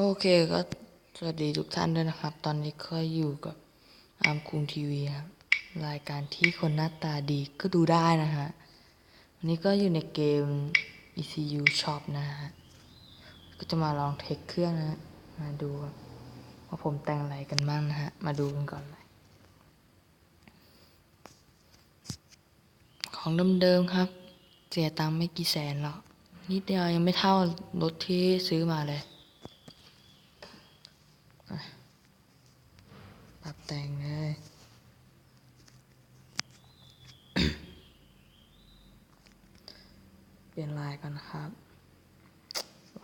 โอเคก็สวัสดีทุกท่านด้วยนะครับ ตอนนี้ก็อยู่กับอาร์มคุงทีวีครับรายการที่คนหน้าตาดีก็ดูได้นะฮะวันนี้ก็อยู่ในเกม ECU Shop นะฮะก็จะมาลองเทคเครื่องนะฮะมาดูว่าผมแต่งอะไรกันบ้างนะฮะ มาดูกันก่อนเลยของเดิมๆครับ เสียตังค์ไม่กี่แสนหรอกนิดเดียวยังไม่เท่ารถที่ซื้อมาเลย ปรับแต่งเลยเปลี่ยนลายกันนะครับ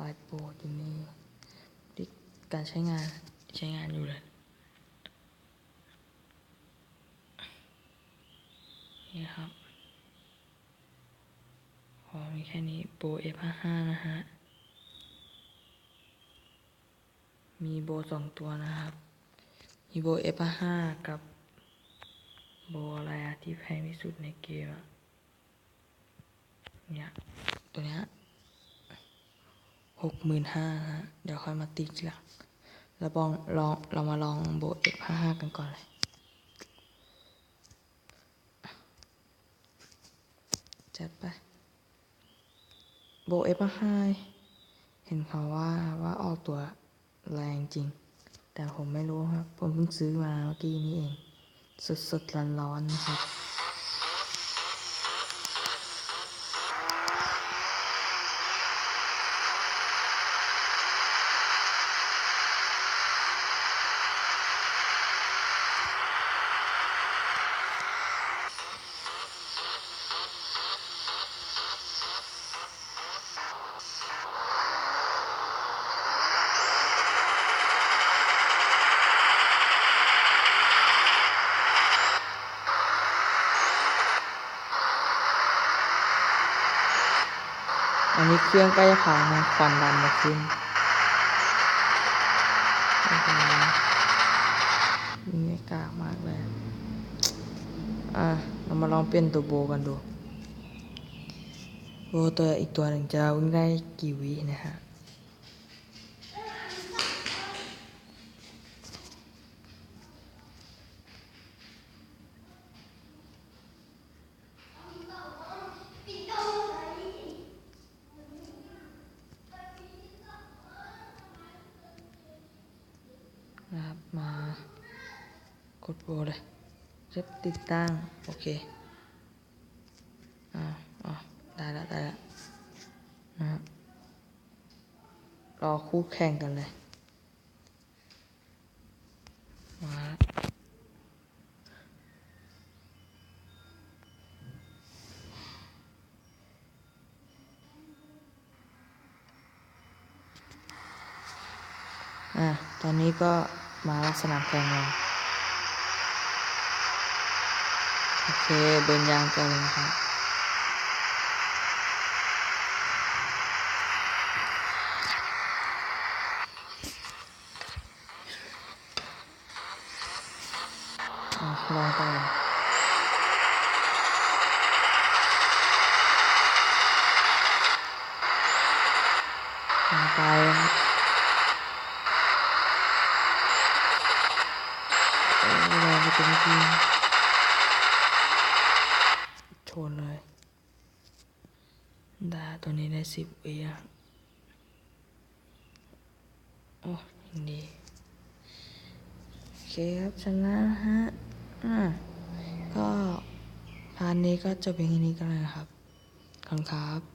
ลายโปรที่นี่ที่การใช้งานใช้งานอยู่เลยนี่ครับพอมีแค่นี้โบ F55 นะฮะ มีโบสองตัวนะครับ มีโบ F55 กับโบอะไรอะที่แพงที่สุดในเกมอะเนี่ยตัวเนี้ยหกหมื่นห้าฮะ เดี๋ยวค่อยมาติดทีหลังแล้วลองลองเรามาลองโบ F55 กันก่อนเลยจัดไปโบเอฟไฮเห็นเขาว่าว่าออกตัวแรงจริง แต่ผมไม่รู้ครับ ผมเพิ่งซื้อมาเมื่อกี้นี้เอง สดสดร้อนร้อนๆนะครับ อันนี้เครื่องใกล้จะพังนะควันดำมาขึ้นนี่กล้ามากเลย อะ เรามาลองเปลี่ยนตัวโบกันดู โบตัวอีกตัวหนึ่งจะวิ่งได้กี่วินะฮะ นะครับ มากดโบเลยเรียบติดตั้ง โอเคอ่าอ่าได้แล้วได้แล้วนะครับรอคู่แข่งกันเลย มาอะ ตอนนี้ก็ มาลักษณะแข่ง แรงไปเต็มที่ชนเลยได้ตัวนี้ได้สิบวิอะโอ้ยดีโอเคครับชนะฮะอ่าก็พาร์ทนี้ก็จบเพียงแค่นี้กันเลยนะครับขอบคุณครับ